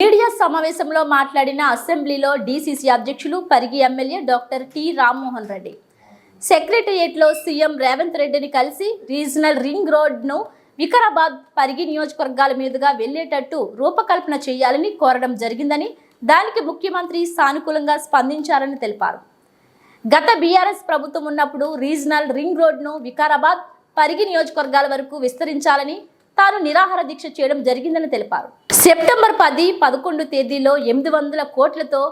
Media సమావేశంలో మాట్లాడిన అసెంబ్లీలో డీసీసీ అధ్యక్షులు Parigi MLA doctor T Rammohan Reddy. సెక్రటరియట్లో CM Revanth రెడ్డిని కలిసి రీజనల్ రింగ్ రోడ్ను వికారాబాద్ పరిగి నియోజకవర్గాల మీదుగా వెళ్ళేటట్టు రూపకల్పన చేయాలని కోరడం జరిగిందని దానికి ముఖ్యమంత్రి సానుకూలంగా స్పందించారని తెలిపారు. గత బీఆర్ఎస్ ప్రభుత్వం ఉన్నప్పుడు రీజనల్ రింగ్ రోడ్ను వికారాబాద్ పరిగి నియోజకవర్గాల వరకు విస్తరించాలని తాను నిరాహార దీక్ష చేయడం జరిగిందని తెలిపారు. సెప్టెంబర్ పది పదకొండు తేదీలో ఎనిమిది వందల కోట్లతో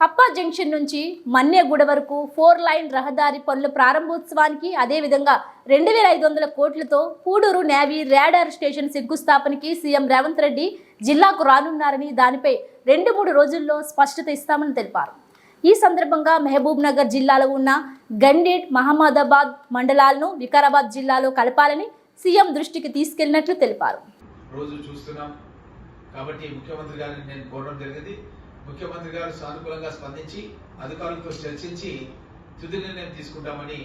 అప్పా జంక్షన్ నుంచి మన్యగూడ వరకు ఫోర్ లైన్ రహదారి పనుల ప్రారంభోత్సవానికి అదేవిధంగా రెండు వేల ఐదు వందల కోట్లతో పూడూరు నేవీ రేడార్ స్టేషన్ శంకుస్థాపనకి సీఎం రేవంత్ రెడ్డి జిల్లాకు రానున్నారని దానిపై రెండు మూడు రోజుల్లో స్పష్టత ఇస్తామని తెలిపారు. ఈ సందర్భంగా మహబూబ్ నగర్ జిల్లాలో ఉన్న గండేట్ మహమ్మదాబాద్ మండలాలను వికారాబాద్ జిల్లాలో కలపాలని సీఎం దృష్టికి తీసుకెళ్ళినట్లు తెలిపారు. రోజు చూస్తున్నాం. కాబట్టి ముఖ్యమంత్రి గారిని నేను కోరడం జరిగింది. ముఖ్యమంత్రి గారు సానుకూలంగా స్పందించి అధికారులతో చర్చించి తుది నిర్ణయం తీసుకుంటామని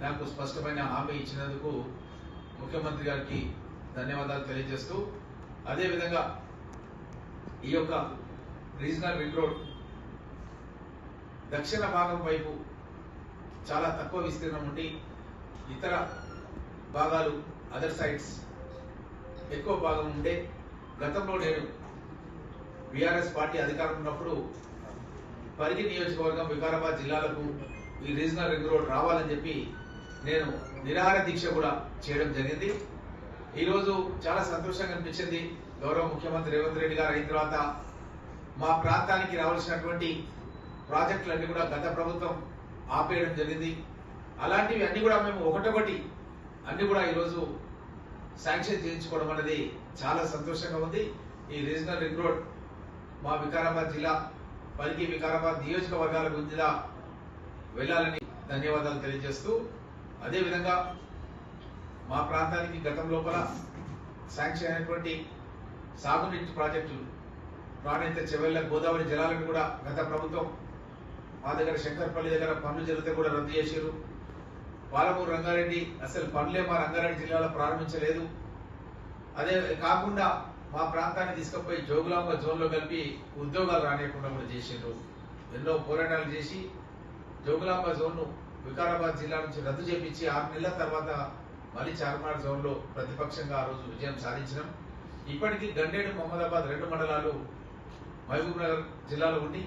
నాకు స్పష్టమైన హామీ ఇచ్చినందుకు ముఖ్యమంత్రి గారికి ధన్యవాదాలు తెలియజేస్తూ అదేవిధంగా ఈ యొక్క రీజనల్ రింగ్ రోడ్ దక్షిణ భాగం వైపు చాలా తక్కువ విస్తీర్ణం ఉండి ఇతర భాగాలు అదర్ సైడ్స్ ఎక్కువ భాగం ఉండే గతంలో నేను బీఆర్ఎస్ పార్టీ అధికారం ఉన్నప్పుడు పరిగి నియోజకవర్గం వికారాబాద్ జిల్లాలకు ఈ రీజనల్ రింగ్ రోడ్ రావాలని చెప్పి నేను నిరాహార దీక్ష కూడా చేయడం జరిగింది. ఈరోజు చాలా సంతోషంగా అనిపించింది. గౌరవ ముఖ్యమంత్రి రేవంత్ రెడ్డి గారు అయిన తర్వాత మా ప్రాంతానికి రావాల్సినటువంటి ప్రాజెక్టులన్నీ కూడా గత ప్రభుత్వం ఆపేయడం జరిగింది. అలాంటివి అన్నీ కూడా మేము ఒకటొకటి అన్ని కూడా ఈరోజు శాంక్షన్ చేయించుకోవడం అనేది చాలా సంతోషంగా ఉంది. ఈ రీజనల్ రింగ్ రోడ్ మా వికారాబాద్ జిల్లా పరిగి వికారాబాద్ నియోజకవర్గాల గుంజిలా వెళ్ళాలని ధన్యవాదాలు తెలియజేస్తూ అదేవిధంగా మా ప్రాంతానికి గతం లోపల శాంక్షన్ అయినటువంటి సాగునీటి ప్రాజెక్టులు ప్రాణిత చెవెళ్ళ గోదావరి జలాలను కూడా గత ప్రభుత్వం మా దగ్గర శంకర్పల్లి దగ్గర పనులు జరిగితే కూడా రద్దు చేశారు పాలమూరు రంగారెడ్డి అసలు పనులే మా రంగారెడ్డి జిల్లాలో ప్రారంభించలేదు. అదే కాకుండా మా ప్రాంతాన్ని తీసుకుపోయి జోగులాంబ జోన్లో కలిపి ఉద్యోగాలు రానియకుండా కూడా చేసిండ్రు. ఎన్నో పోరాటాలు చేసి జోగులాంబ జోన్ను వికారాబాద్ జిల్లా నుంచి రద్దు చేపించి ఆరు నెలల తర్వాత మళ్ళీ చార్మార్ జోన్లో ప్రతిపక్షంగా ఆ రోజు విజయం సాధించినాం. ఇప్పటికీ గండేడు మహమ్మదాబాద్ రెండు మండలాలు మహబూబ్ నగర్ జిల్లాలో ఉండి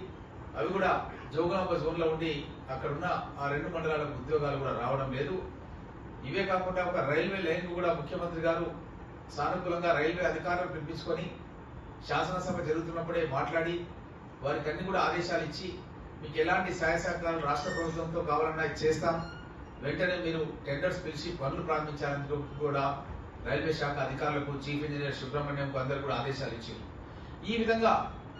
అవి కూడా జోగులాంబ జోన్లో ఉండి అక్కడున్న ఆ రెండు మండలాలకు ఉద్యోగాలు కూడా రావడం లేదు. ఇవే కాకుండా ఒక రైల్వే లైన్ కూడా ముఖ్యమంత్రి గారు సానుకూలంగా రైల్వే అధికారులు పిలిపించుకొని శాసనసభ జరుగుతున్నప్పుడే మాట్లాడి వారికి అన్ని కూడా ఆదేశాలు ఇచ్చి మీకు ఎలాంటి సహాయ సహకారాలు రాష్ట్ర ప్రభుత్వంతో కావాలన్నా చేస్తాం. వెంటనే మీరు టెండర్స్ పిలిచి పనులు ప్రారంభించాలని కూడా రైల్వే శాఖ అధికారులకు చీఫ్ ఇంజనీర్ సుబ్రహ్మణ్యంకు అందరు కూడా ఆదేశాలు ఇచ్చారు. ఈ విధంగా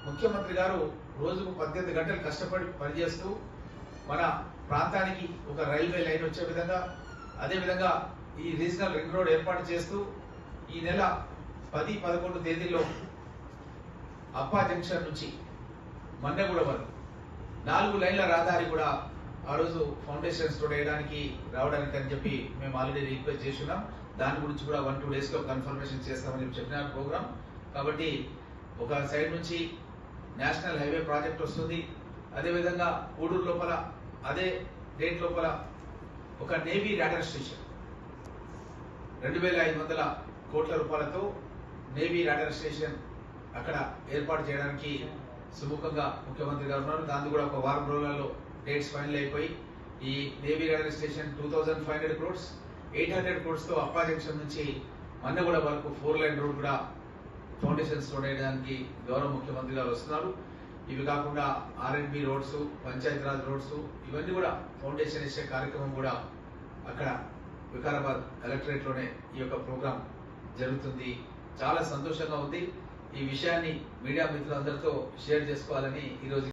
ముఖ్యమంత్రి గారు రోజుకు పద్దెనిమిది గంటలు కష్టపడి పనిచేస్తూ మన ప్రాంతానికి ఒక రైల్వే లైన్ వచ్చే విధంగా అదేవిధంగా ఈ రీజనల్ రింగ్ రోడ్ ఏర్పాటు చేస్తూ ఈ నెల పది పదకొండు తేదీల్లో అప్పా జంక్షన్ నుంచి మన్నెగూడ వరకు నాలుగు లైన్ల రహదారి కూడా ఆ రోజు ఫౌండేషన్స్ కూడా వేయడానికి రావడానికి అని చెప్పి మేము ఆల్రెడీ రిక్వెస్ట్ చేస్తున్నాం. దాని గురించి కూడా వన్ టూ డేస్లో కన్ఫర్మేషన్ చేస్తామని చెప్పి చెప్పిన ప్రోగ్రామ్ కాబట్టి ఒక సైడ్ నుంచి నేషనల్ హైవే ప్రాజెక్ట్ వస్తుంది. అదేవిధంగా ఊడూరు లోపల అదే డేట్ లోపల ఒక నేవీ రాడర్ స్టేషన్. రెండు వేల ఐదు వందల కోట్ల రూపాయలతో నేవీ రాడర్ స్టేషన్ అక్కడ ఏర్పాటు చేయడానికి సుముఖంగా ముఖ్యమంత్రి గారు ఉన్నారు. దాన్ని కూడా ఒక వారం రోజులలో డేట్స్ ఫైనల్ అయిపోయి ఈ navy radar station two thousand five hundred crores eight hundred క్రోడ్స్తో Appa junction నుంచి మన్నగూడ వరకు ఫోర్ లైన్ రోడ్ కూడా ఫౌండేషన్స్ వేయడానికి గౌరవ ముఖ్యమంత్రి గారు వస్తున్నారు. ఇవి కాకుండా ఆర్ఎన్బి రోడ్స్ పంచాయతీరాజ్ రోడ్స్ ఇవన్నీ కూడా ఫౌండేషన్ ఇచ్చే కార్యక్రమం కూడా అక్కడ వికారాబాద్ కలెక్టరేట్లోనే ఈ యొక్క ప్రోగ్రాం జరుగుతుంది. చాలా సంతోషంగా ఉంది. ఈ విషయాన్ని మీడియా మిత్రులందరితో షేర్ చేసుకోవాలని ఈరోజు